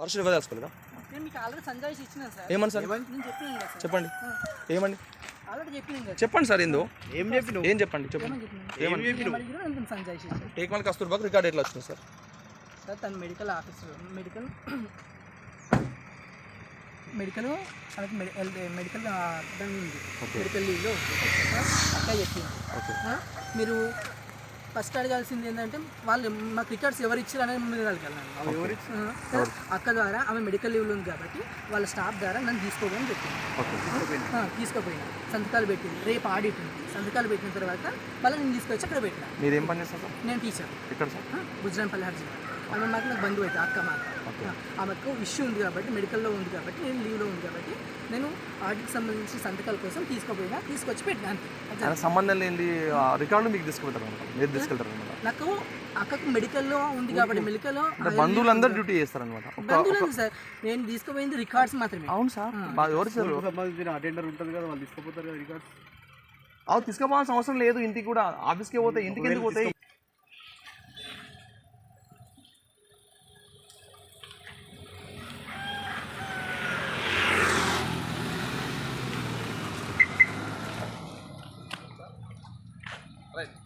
Arrest ఇవ్వదలుచుకోలేదా ఏమని sir? చెప్పండి. ఏమండి? చెప్పండి సార్ ఏందో ఏం చెప్పినావు? ఏం చెప్పండి చెప్పండి. చెప్పినాను ఏం చెప్పినావు? మరి కూడా నేను సంజాయిషి ఇచ్చాను. టేక్మల్ కస్తూర్బాగ్ రికార్డ్ ఎట్లా వచ్చింది సార్? సార్ తను మెడికల్ ఆఫీసర్ మెడికల్ మెడికల్ మనకి మెడికల్ మెడికల్ లీవ్లో అక్క చెప్పింది. మీరు ఫస్ట్ అడగాల్సింది ఏంటంటే వాళ్ళు మాకు రికార్డ్స్ ఎవరు ఇచ్చారు? అనేది ఆ, అక్క ద్వారా ఆమె మెడికల్ లీవ్లో ఉంది కాబట్టి వాళ్ళ స్టాఫ్ ద్వారా నన్ను తీసుకోమని చెప్పింది. తీసుకోపోయినా సంతకాలు పెట్టింది. రేపు ఆడిట్ ఉంది. సంతకాలు పెట్టిన తర్వాత మళ్ళీ నేను తీసుకొచ్చి అక్కడ పెట్టిన. మీరు ఏం పని చేస్తారు సార్? నేను టీచర్. ఇక్కడ సార్? గుజరాన్పల్లి హర్జీ ఆమె మాకు నాకు బంధువు అయితే అక్క మాకు ఆమెకు ఇష్యూ ఉంది కాబట్టి మెడికల్లో ఉంది కాబట్టి నేను లీవ్లో ఉంది కాబట్టి నేను ఆడిట్కి సంబంధించి సంతకాల కోసం తీసుకోపోయినా తీసుకొచ్చి పెట్టినా. సంబంధం లేని ఆ, రికార్డులు మీకు అనమాట మీరు తీసుకెళ్తారు అనమాట. నాకు అక్కకు మెడికల్లో ఉంది కాబట్టి మెడికల్లో బంధువులందరూ డ్యూటీ చేస్తారనమాట. ఒక బంధువులు సార్ నేను తీసుకుపోయింది రికార్డ్స్ మాత్రమే. అవును సార్. ఎవరు సార్? సంబంధించిన అటెండర్ ఉంటుంది కదా వాళ్ళు తీసుకుపోతారు కదా రికార్డ్స్. అవి తీసుకుపోవాల్సిన అవసరం లేదు ఇంటికి కూడా. ఆఫీస్కి పోతే ఇంటికి ఎందుకు పోతాయి? ரைட்